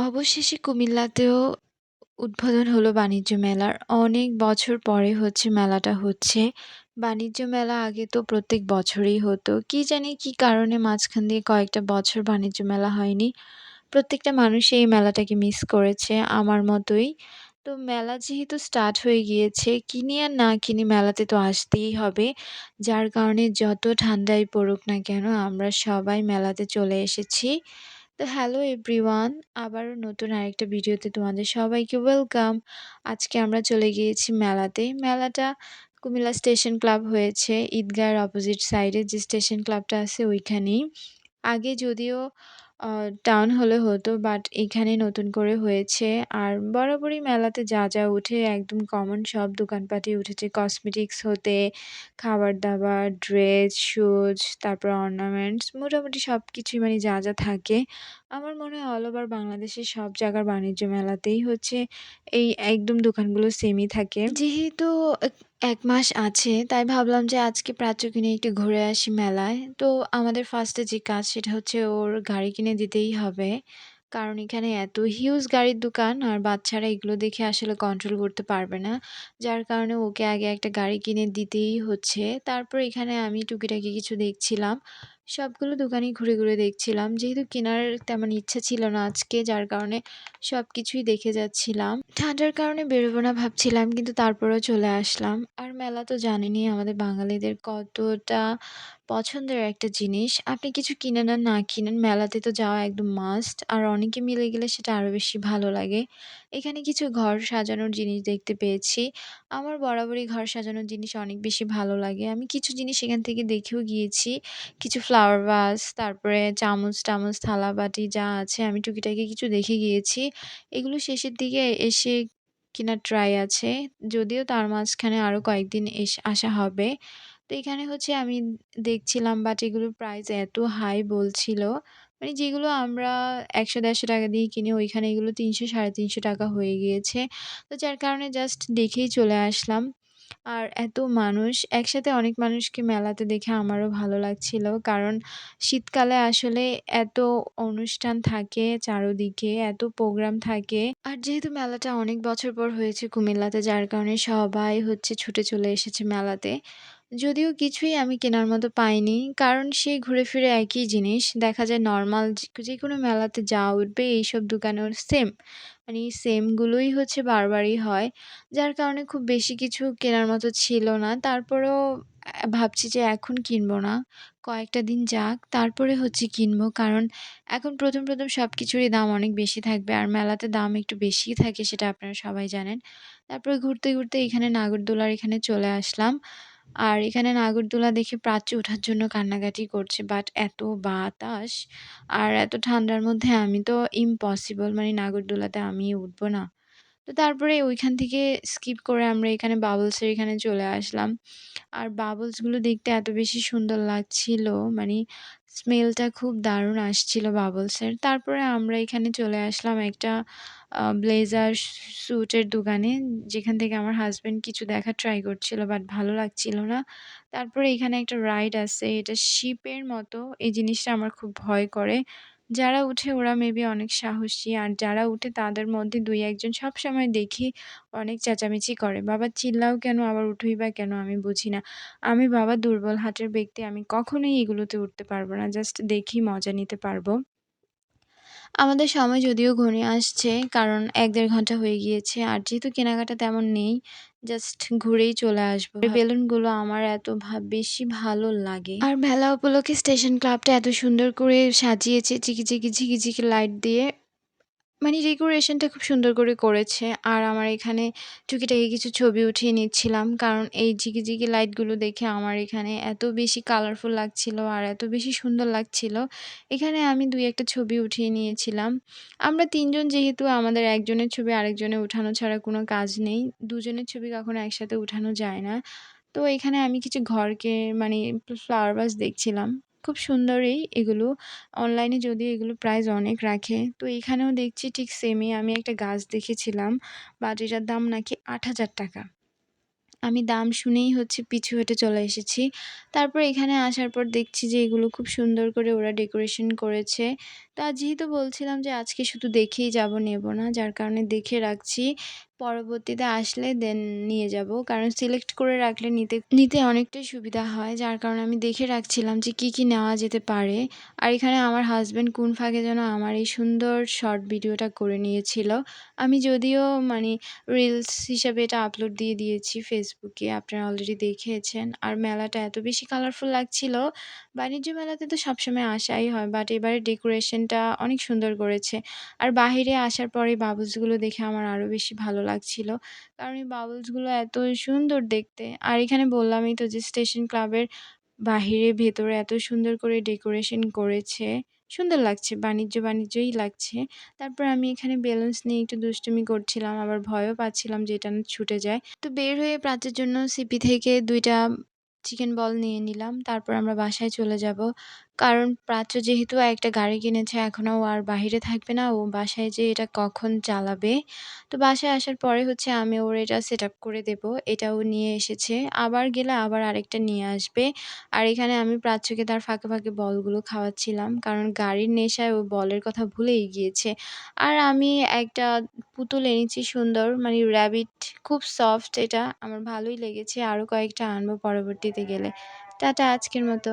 অবশেষে কুমিল্লাতেও উদ্বোধন হলো বাণিজ্য মেলার। অনেক বছর পরে হচ্ছে মেলাটা হচ্ছে। বাণিজ্য মেলা আগে তো প্রত্যেক বছরই হতো। কি জানি কি কারণে মাঝখান দিয়ে কয়েকটা বছর বাণিজ্য মেলা হয়নি। প্রত্যেকটা মানুষই এই মেলাটাকে মিস করেছে আমার মতোই। তো মেলা যেহেতু স্টার্ট হয়ে গিয়েছে, কিনি আর না কিনি মেলাতে তো আসতেই হবে। যার কারণে যত ঠান্ডাই পড়ুক না কেন আমরা সবাই মেলাতে চলে এসেছি। তো হ্যালো এভরিওয়ান, আবারও নতুন আরেকটা ভিডিওতে তোমাদের সবাইকে ওয়েলকাম। আজকে আমরা চলে গিয়েছি মেলাতে। মেলাটা কুমিল্লা স্টেশন ক্লাব হয়েছে, ঈদগাহের অপোজিট সাইডে যে স্টেশন ক্লাবটা আছে ওইখানেই। আগে যদিও টাউন হলে হতো বাট এখানে নতুন করে হয়েছে। আর বরাবরই মেলাতে যা যা উঠে, একদম কমন সব দোকানপাতি উঠেছে। কসমেটিক্স হতে খাবার দাবার ড্রেস শুজ তারপর অর্নামেন্টস মোটামুটি সব কিছুই মানে যা যা থাকে। আমার মনে হয় অল ওভার বাংলাদেশের সব জায়গার বাণিজ্য মেলাতেই হচ্ছে এই একদম দোকানগুলো সেমই থাকে। যেহেতু এক মাস আছে, তাই ভাবলাম যে আজকে প্রাচ্য কিনে একটু ঘুরে আসি মেলায়। তো আমাদের ফার্স্টে যে কাজ সেটা হচ্ছে ওর গাড়ি কিনে দিতেই হবে। কারণ এখানে এত হিউজ গাড়ির দোকান আর বাচ্চারা এগুলো দেখে আসলে কন্ট্রোল করতে পারবে না। যার কারণে ওকে আগে একটা গাড়ি কিনে দিতেই হচ্ছে। তারপর এখানে আমি টুকিটাকি কিছু দেখছিলাম। সবগুলো দোকানই ঘুরে ঘুরে দেখছিলাম। যেহেতু কেনার তেমন ইচ্ছা ছিল না আজকে, যার কারণে সব কিছুই দেখে যাচ্ছিলাম। ঠান্ডার কারণে বেরোবো না ভাবছিলাম, কিন্তু তারপরেও চলে আসলাম। আর মেলা তো জানেনই, আমাদের বাঙালিদের কতটা পছন্দের একটা জিনিস। আপনি কিছু কিনেন আর না কিনেন, মেলাতে তো যাওয়া একদম মাস্ট আর অনেকে মিলে গেলে সেটা আরও বেশি ভালো লাগে। এখানে কিছু ঘর সাজানোর জিনিস দেখতে পেয়েছি। আমার বরাবরই ঘর সাজানোর জিনিস অনেক বেশি ভালো লাগে। আমি কিছু জিনিস এখান থেকে দেখেও গিয়েছি। কিছু ফ্লাওয়ার ভাস তারপরে চামচ টামচ, থালা বাটি যা আছে আমি টুকিটাকি কিছু দেখে গিয়েছি। এগুলো শেষের দিকে এসে কেনার ট্রাই আছে। যদিও তার মাঝখানে আরও কয়েকদিন এস, আসা হবে। তো এখানে হচ্ছে আমি দেখছিলাম বাট এগুলোর প্রাইস এত হাই বলছিল। মানে যেগুলো আমরা একশো, দেড়শো টাকা দিয়ে কিনি, ওইখানে এগুলো তিনশো, সাড়ে তিনশো টাকা হয়ে গিয়েছে। তো যার কারণে জাস্ট দেখেই চলে আসলাম। আর এত মানুষ, একসাথে অনেক মানুষকে মেলাতে দেখে আমারও ভালো লাগছিল। কারণ শীতকালে আসলে এত অনুষ্ঠান থাকে চারোদিকে, এত প্রোগ্রাম থাকে। আর যেহেতু মেলাটা অনেক বছর পর হয়েছে কুমিল্লাতে, যার কারণে সবাই হচ্ছে ছুটে চলে এসেছে মেলাতে। যদিও কিছুই আমি কেনার মতো পাইনি। কারণ সেই ঘুরে ফিরে একই জিনিস। দেখা যায় নর্মাল যে কোনো মেলাতে যা উঠবে, এইসব দোকানেও সেম মানে সেমগুলোই হচ্ছে বারবারই হয়। যার কারণে খুব বেশি কিছু কেনার মতো ছিল না। তারপরেও ভাবছি যে এখন কিনবো না। কয়েকটা দিন যাক, তারপরে হচ্ছে কিনবো। কারণ এখন প্রথম প্রথম সব কিছুরই দাম অনেক বেশি থাকবে। আর মেলাতে দাম একটু বেশিই থাকে, সেটা আপনারা সবাই জানেন। তারপরে ঘুরতে ঘুরতে এখানে নাগরদোলার এখানে চলে আসলাম। আর এখানে নাগরদোলা দেখে প্রাচ্য ওঠার জন্য কান্নাকাটি করছে বাট এত বাতাস আর এত ঠান্ডার মধ্যে আমি তো ইম্পসিবল মানে নাগরদোলাতে আমি উঠবো না। তো তারপরে ওইখান থেকে স্কিপ করে আমরা এখানে বাবলসের এখানে চলে আসলাম। আর বাবলসগুলো দেখতে এত বেশি সুন্দর লাগছিল মানে স্মেলটা খুব দারুণ আসছিল বাবলসের তারপরে আমরা এখানে চলে আসলাম একটা ব্লেজার স্যুটের দোকানে, যেখান থেকে আমার হাজব্যান্ড কিছু দেখা ট্রাই করছিল বাট ভালো লাগছিল না। তারপরে এখানে একটা রাইড আছে, এটা শিপের মতো, এই জিনিসটা আমার খুব ভয় করে। যারা উঠে ওরা মেবি অনেক সাহসী, আর যারা উঠে তাদের মধ্যে দুই একজন সব সময় দেখি অনেক চেঁচামেচি করে। বাবা চিল্লাও কেন, আবার উঠুই বা কেন আমি বুঝি না। আমি বাবা দুর্বল হাটের ব্যক্তি, আমি কখনোই এগুলোতে উঠতে পারব না জাস্ট দেখি মজা নিতে পারব। আমাদের সময় যদিও ঘনিয়ে আসছে কারণ এক দেড় ঘণ্টা হয়ে গিয়েছে আর যেহেতু কেনাকাটা তেমন নেই জাস্ট ঘুরেই চলে আসব। বেলুনগুলো আমার এত বেশি ভালো লাগে। আর মেলা উপলক্ষে স্টেশন ক্লাবটা এত সুন্দর করে সাজিয়েছে চিকি চিকি ঝিকি ঝিকি লাইট দিয়ে। মানে ডেকোরেশনটা খুব সুন্দর করে করেছে। আর আমার এখানে টুকিটাকি কিছু ছবি উঠিয়ে নিচ্ছিলাম। কারণ এই ঝিকিঝিকি লাইটগুলো দেখে আমার এখানে এত বেশি কালারফুল লাগছিল আর এত বেশি সুন্দর লাগছিল। এখানে আমি দুই একটা ছবি উঠিয়ে নিয়েছিলাম। আমরা তিনজন যেহেতু আমাদের একজনের ছবি আরেকজনে উঠানো ছাড়া কোনো কাজ নেই। দুজনের ছবি কখনো একসাথে উঠানো যায় না। তো এখানে আমি কিছু ঘরকে মানে ফ্লাওয়ার বাস দেখছিলাম। খুব সুন্দরই এগুলো অনলাইনে যদি এগুলো প্রাইস অনেক রাখে, তো এখানেও দেখছি ঠিক সেমই আমি একটা গাছ দেখেছিলাম বাট দাম নাকি আট হাজার টাকা আমি দাম শুনেই হচ্ছে পিছু হেঁটে চলে এসেছি। তারপর এখানে আসার পর দেখছি যে এগুলো খুব সুন্দর করে ওরা ডেকোরেশন করেছে। তো যেহেতু বলছিলাম যে আজকে শুধু দেখেই যাব, নেব না। যার কারণে দেখে রাখছি। পরবর্তীতে আসলে দেন নিয়ে যাব। কারণ সিলেক্ট করে রাখলে নিতে নিতে অনেকটাই সুবিধা হয়। যার কারণে আমি দেখে রাখছিলাম যে কী, কী নেওয়া যেতে পারে। আর এখানে আমার হাজব্যান্ড কোন ফাঁকে যেন আমার এই সুন্দর শর্ট ভিডিওটা করে নিয়েছিল। আমি যদিও মানে রিলস হিসাবে এটা আপলোড দিয়ে দিয়েছি ফেসবুকে। আপনারা অলরেডি দেখেছেন। আর মেলাটা এত বেশি কালারফুল লাগছিল। বাণিজ্য মেলাতে তো সবসময় আসাই হয়। বাট এবারে ডেকোরেশনটা অনেক সুন্দর করেছে। আর বাহিরে আসার পরে বাবলসগুলো দেখে আমার আরও বেশি ভালো লাগছিল। কারণ এই বাবলসগুলো এত সুন্দর দেখতে। আর এখানে বললামই তো যে স্টেশন ক্লাবের বাহিরে ভেতরে এত সুন্দর করে ডেকোরেশন করেছে। সুন্দর লাগছে। বাণিজ্য, বাণিজ্যই লাগছে। তারপর আমি এখানে বেলুনস নিয়ে একটু দুষ্টুমি করছিলাম। আবার ভয়ও পাচ্ছিলাম যে এটা না ছুটে যায়। তো বের হয়ে প্রাচের জন্য সিপি থেকে দুইটা চিকেন বল নিয়ে নিলাম। তারপর আমরা বাসায় চলে যাব। কারণ প্রাচ্য যেহেতু একটা গাড়ি কিনেছে এখন ও আর বাহিরে থাকবে না। ও বাসায় যেয়ে এটা কখন চালাবে। তো বাসায় আসার পরে হচ্ছে আমি ওর এটা সেটআপ করে দেব। এটা ও নিয়ে এসেছে। আবার গেলে আবার আরেকটা নিয়ে আসবে। আর এখানে আমি প্রাচ্যকে তার ফাঁকে, ফাঁকে বলগুলো খাওয়াচ্ছিলাম। কারণ গাড়ির নেশায় ও বলের কথা ভুলেই গিয়েছে। আর আমি একটা পুতুল এনেছি সুন্দর মানে র‍্যাবিট খুব সফট এটা। আমার ভালোই লেগেছে। আরও কয়েকটা আনব পরবর্তীতে গেলে। টাটা আজকের মতো।